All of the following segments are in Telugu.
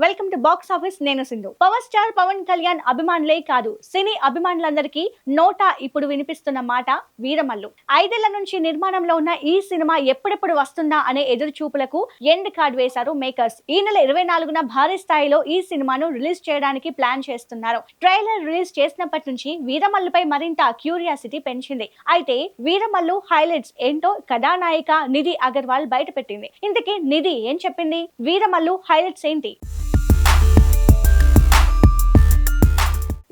వెల్కమ్ టు బాక్స్ ఆఫీస్ నేను సింధు. పవర్ స్టార్ పవన్ కళ్యాణ్ అభిమానులే కాదు సినీ అభిమానులందరికీ నోటా ఇప్పుడు వినిపిస్తున్న మాట వీరమల్లు. ఐదేళ్ళ నుంచి నిర్మాణంలో ఉన్న ఈ సినిమా ఎప్పుడెప్పుడు వస్తుందా అనే ఎదురు చూపులకు ఎండ్ కార్డ్ వేశారు మేకర్స్. ఈ నెల ఇరవై నాలుగున భారీ స్థాయిలో ఈ సినిమాను రిలీజ్ చేయడానికి ప్లాన్ చేస్తున్నారు. ట్రైలర్ రిలీజ్ చేసినప్పటి నుంచి వీరమల్లుపై మరింత క్యూరియాసిటీ పెంచింది. అయితే వీరమల్లు హైలైట్స్ ఏంటో కథానాయిక నిధి అగర్వాల్ బయటపెట్టింది. ఇంతకీ నిధి ఏం చెప్పింది? వీరమల్లు హైలైట్స్ ఏంటి?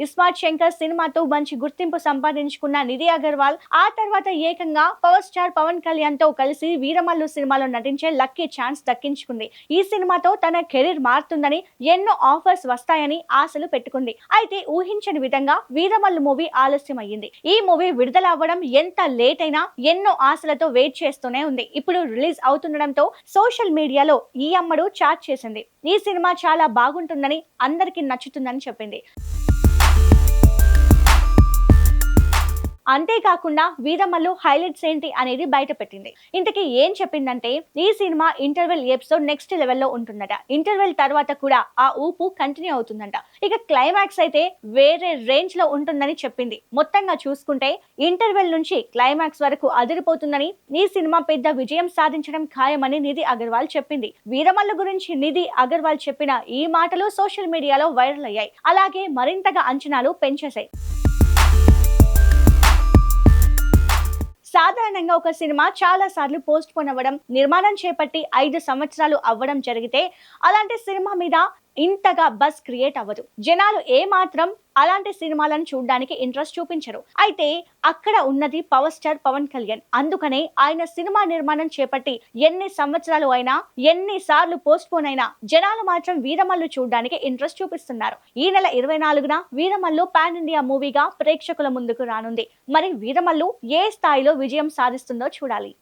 ఇస్మార్ట్ శంకర్ సినిమాతో మంచి గుర్తింపు సంపాదించుకున్న నిధి అగర్వాల్ ఆ తర్వాత ఏకంగా పవర్ స్టార్ పవన్ కళ్యాణ్తో కలిసి వీరమల్లు సినిమాలో నటించే లక్కీ ఛాన్స్ దక్కించుకుంది. ఈ సినిమాతో తన కెరీర్ మారుతుందని ఎన్నో ఆఫర్స్ వస్తాయని ఆశలు పెట్టుకుంది. అయితే ఊహించని విధంగా వీరమల్లు మూవీ ఆలస్యం అయ్యింది ఈ మూవీ విడుదల అవ్వడం ఎంత లేట్ అయినా ఎన్నో ఆశలతో వెయిట్ చేస్తూనే ఉంది. ఇప్పుడు రిలీజ్ అవుతుండడంతో సోషల్ మీడియాలో ఈ అమ్మడు చాట్ చేసింది. ఈ సినిమా చాలా బాగుంటుందని అందరికీ నచ్చుతుందని చెప్పింది. అంతేకాకుండా వీరమల్లు హైలైట్స్ ఏంటి అనేది బయట పెట్టింది. ఇంతకీ ఏం చెప్పిందంటే ఈ సినిమా ఇంటర్వెల్ ఎపిసోడ్ నెక్స్ట్ లెవెల్లో ఉంటుందట. ఇంటర్వెల్ తర్వాత కూడా ఆ ఊపు కంటిన్యూ అవుతుందంట. ఇక క్లైమాక్స్ అయితే వేరే రేంజ్లో ఉంటుందని చెప్పింది. మొత్తంగా చూసుకుంటే ఇంటర్వెల్ నుంచి క్లైమాక్స్ వరకు అదిరిపోతుందని ఈ సినిమా పెద్ద విజయం సాధించడం ఖాయమని నిధి అగర్వాల్ చెప్పింది. వీరమల్లు గురించి నిధి అగర్వాల్ చెప్పిన ఈ మాటలు సోషల్ మీడియాలో వైరల్ అయ్యాయి. అలాగే మరింతగా అంచనాలు పెంచేశాయి. సాధారణంగా ఒక సినిమా చాలా సార్లు పోస్ట్ పోన్ అవ్వడం నిర్మాణం చేపట్టి ఐదు సంవత్సరాలు అవ్వడం జరిగితే అలాంటి సినిమా మీద ఇంతగా బస్ క్రియేట్ అవ్వదు. జనాలు ఏ మాత్రం అలాంటి సినిమాలను చూడడానికి ఇంట్రెస్ట్ చూపించరు. అయితే అక్కడ ఉన్నది పవర్ స్టార్ పవన్ కళ్యాణ్. అందుకనే ఆయన సినిమా నిర్మాణం చేపట్టి ఎన్ని సంవత్సరాలు అయినా ఎన్ని సార్లు పోస్ట్ పోన్ అయినా జనాలు మాత్రం వీరమల్లు చూడడానికి ఇంట్రెస్ట్ చూపిస్తున్నారు. ఈ నెల ఇరవై నాలుగున వీరమల్లు పాన్ ఇండియా మూవీగా ప్రేక్షకుల ముందుకు రానుంది. మరి వీరమల్లు ఏ స్థాయిలో విజయం సాధిస్తుందో చూడాలి.